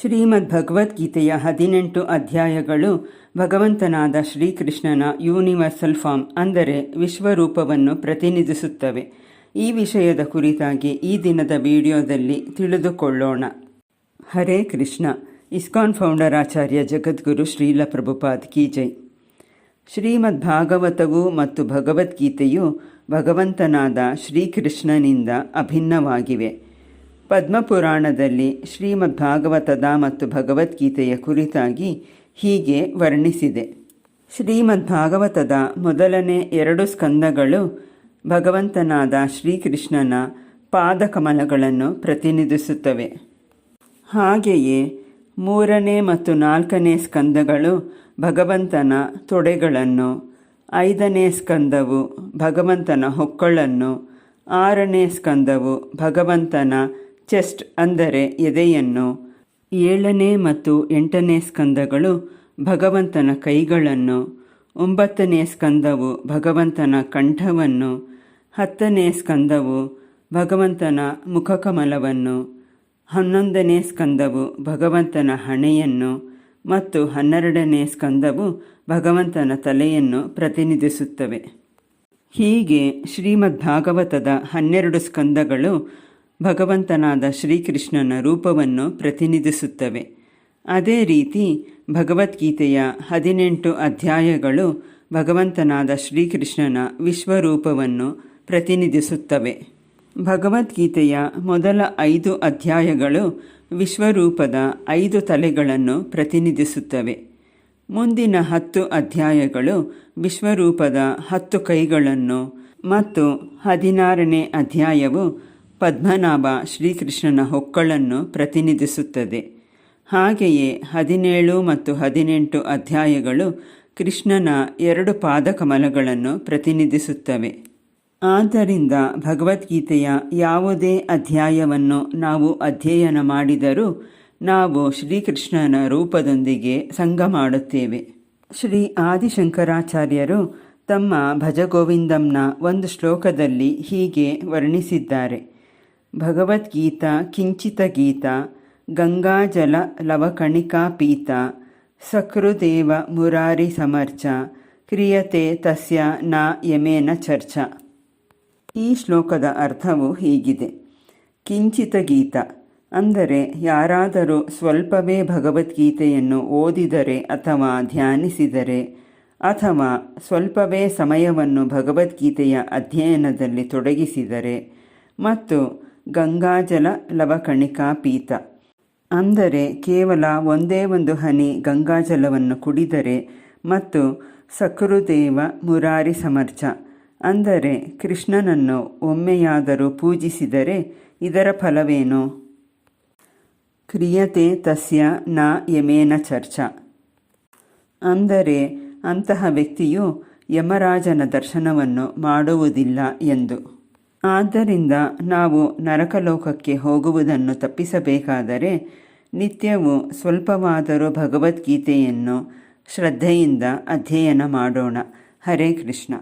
ಶ್ರೀಮದ್ ಭಗವದ್ಗೀತೆಯ ಹದಿನೆಂಟು ಅಧ್ಯಾಯಗಳು ಭಗವಂತನಾದ ಶ್ರೀಕೃಷ್ಣನ ಯೂನಿವರ್ಸಲ್ ಫಾರ್ಮ್, ಅಂದರೆ ವಿಶ್ವರೂಪವನ್ನು ಪ್ರತಿನಿಧಿಸುತ್ತವೆ. ಈ ವಿಷಯದ ಕುರಿತಾಗಿ ಈ ದಿನದ ವಿಡಿಯೋದಲ್ಲಿ ತಿಳಿದುಕೊಳ್ಳೋಣ. ಹರೇ ಕೃಷ್ಣ. ಇಸ್ಕಾನ್ ಫೌಂಡರ್ ಆಚಾರ್ಯ ಜಗದ್ಗುರು ಶ್ರೀಲ ಪ್ರಭುಪಾದ್ ಕೀಜೈ ಶ್ರೀಮದ್ ಭಾಗವತವು ಮತ್ತು ಭಗವದ್ಗೀತೆಯು ಭಗವಂತನಾದ ಶ್ರೀಕೃಷ್ಣನಿಂದ ಅಭಿನ್ನವಾಗಿವೆ. ಪದ್ಮಪುರಾಣದಲ್ಲಿ ಶ್ರೀಮದ್ ಭಾಗವತದ ಮತ್ತು ಭಗವದ್ಗೀತೆಯ ಕುರಿತಾಗಿ ಹೀಗೆ ವರ್ಣಿಸಿದೆ. ಶ್ರೀಮದ್ ಭಾಗವತದ ಮೊದಲನೇ ಎರಡು ಸ್ಕಂದಗಳು ಭಗವಂತನಾದ ಶ್ರೀಕೃಷ್ಣನ ಪಾದಕಮಲಗಳನ್ನು ಪ್ರತಿನಿಧಿಸುತ್ತವೆ. ಹಾಗೆಯೇ ಮೂರನೇ ಮತ್ತು ನಾಲ್ಕನೇ ಸ್ಕಂದಗಳು ಭಗವಂತನ ತೊಡೆಗಳನ್ನು, ಐದನೇ ಸ್ಕಂದವು ಭಗವಂತನ ಹೊಕ್ಕಳನ್ನು, ಆರನೇ ಸ್ಕಂದವು ಭಗವಂತನ ಚೆಸ್ಟ್ ಅಂದರೆ ಎದೆಯನ್ನು ಏಳನೇ ಮತ್ತು ಎಂಟನೇ ಸ್ಕಂದಗಳು ಭಗವಂತನ ಕೈಗಳನ್ನು, ಒಂಬತ್ತನೇ ಸ್ಕಂದವು ಭಗವಂತನ ಕಂಠವನ್ನು, ಹತ್ತನೇ ಸ್ಕಂದವು ಭಗವಂತನ ಮುಖಕಮಲವನ್ನು, ಹನ್ನೊಂದನೇ ಸ್ಕಂದವು ಭಗವಂತನ ಹಣೆಯನ್ನು ಮತ್ತು ಹನ್ನೆರಡನೇ ಸ್ಕಂದವು ಭಗವಂತನ ತಲೆಯನ್ನು ಪ್ರತಿನಿಧಿಸುತ್ತವೆ. ಹೀಗೆ ಶ್ರೀಮದ್ ಭಾಗವತದ ಹನ್ನೆರಡು ಸ್ಕಂದಗಳು ಭಗವಂತನಾದ ಶ್ರೀಕೃಷ್ಣನ ರೂಪವನ್ನು ಪ್ರತಿನಿಧಿಸುತ್ತವೆ. ಅದೇ ರೀತಿ ಭಗವದ್ಗೀತೆಯ ಹದಿನೆಂಟು ಅಧ್ಯಾಯಗಳು ಭಗವಂತನಾದ ಶ್ರೀಕೃಷ್ಣನ ವಿಶ್ವರೂಪವನ್ನು ಪ್ರತಿನಿಧಿಸುತ್ತವೆ. ಭಗವದ್ಗೀತೆಯ ಮೊದಲ ಐದು ಅಧ್ಯಾಯಗಳು ವಿಶ್ವರೂಪದ ಐದು ತಲೆಗಳನ್ನು ಪ್ರತಿನಿಧಿಸುತ್ತವೆ. ಮುಂದಿನ ಹತ್ತು ಅಧ್ಯಾಯಗಳು ವಿಶ್ವರೂಪದ ಹತ್ತು ಕೈಗಳನ್ನು ಮತ್ತು ಹದಿನಾರನೇ ಅಧ್ಯಾಯವು ಪದ್ಮನಾಭ ಶ್ರೀಕೃಷ್ಣನ ಹೊಕ್ಕಳನ್ನು ಪ್ರತಿನಿಧಿಸುತ್ತದೆ. ಹಾಗೆಯೇ ಹದಿನೇಳು ಮತ್ತು ಹದಿನೆಂಟು ಅಧ್ಯಾಯಗಳು ಕೃಷ್ಣನ ಎರಡು ಪಾದಕಮಲಗಳನ್ನು ಪ್ರತಿನಿಧಿಸುತ್ತವೆ. ಆದ್ದರಿಂದ ಭಗವದ್ಗೀತೆಯ ಯಾವುದೇ ಅಧ್ಯಾಯವನ್ನು ನಾವು ಅಧ್ಯಯನ ಮಾಡಿದರೂ ನಾವು ಶ್ರೀಕೃಷ್ಣನ ರೂಪದೊಂದಿಗೆ ಸಂಘ ಮಾಡುತ್ತೇವೆ. ಶ್ರೀ ಆದಿಶಂಕರಾಚಾರ್ಯರು ತಮ್ಮ ಭಜಗೋವಿಂದಂನ ಒಂದು ಶ್ಲೋಕದಲ್ಲಿ ಹೀಗೆ ವರ್ಣಿಸಿದ್ದಾರೆ. ಭಗವದ್ಗೀತಾ ಕಿಂಚಿತ ಗೀತ ಗಂಗಾಜಲ ಲವಕಣಿಕಾ ಪೀತ, ಸಕೃದೇವ ಮುರಾರಿ ಸಮರ್ಚ, ಕ್ರಿಯತೆ ತಸ್ಯ ನ ಯಮೇನ ಚರ್ಚ. ಈ ಶ್ಲೋಕದ ಅರ್ಥವು ಹೀಗಿದೆ. ಕಿಂಚಿತ ಗೀತ ಅಂದರೆ ಯಾರಾದರೂ ಸ್ವಲ್ಪವೇ ಭಗವದ್ಗೀತೆಯನ್ನು ಓದಿದರೆ ಅಥವಾ ಧ್ಯಾನಿಸಿದರೆ ಅಥವಾ ಸ್ವಲ್ಪವೇ ಸಮಯವನ್ನು ಭಗವದ್ಗೀತೆಯ ಅಧ್ಯಯನದಲ್ಲಿ ತೊಡಗಿಸಿದರೆ ಮತ್ತು ಗಂಗಾಜಲ ಲವಕಣಿಕಾ ಪೀತ. ಅಂದರೆ ಕೇವಲ ಒಂದೇ ಒಂದು ಹನಿ ಗಂಗಾಜಲವನ್ನು ಕುಡಿದರೆ ಮತ್ತು ಸಕೃದೇವ ಮುರಾರಿ ಸಮರ್ಚ ಅಂದರೆ ಕೃಷ್ಣನನ್ನು ಒಮ್ಮೆಯಾದರೂ ಪೂಜಿಸಿದರೆ ಇದರ ಫಲವೇನು? ಕ್ರಿಯತೆ ತಸ್ಯ ನ ಯಮೇನ ಚರ್ಚ. ಅಂದರೆ ಅಂತಹ ವ್ಯಕ್ತಿಯು ಯಮರಾಜನ ದರ್ಶನವನ್ನು ಮಾಡುವುದಿಲ್ಲ ಎಂದು. ಆದ್ದರಿಂದ ನಾವು ನರಕಲೋಕಕ್ಕೆ ಹೋಗುವುದನ್ನು ತಪ್ಪಿಸಬೇಕಾದರೆ ನಿತ್ಯವೂ ಸ್ವಲ್ಪವಾದರೂ ಭಗವದ್ಗೀತೆಯನ್ನು ಶ್ರದ್ಧೆಯಿಂದ ಅಧ್ಯಯನ ಮಾಡೋಣ. ಹರೇ ಕೃಷ್ಣ.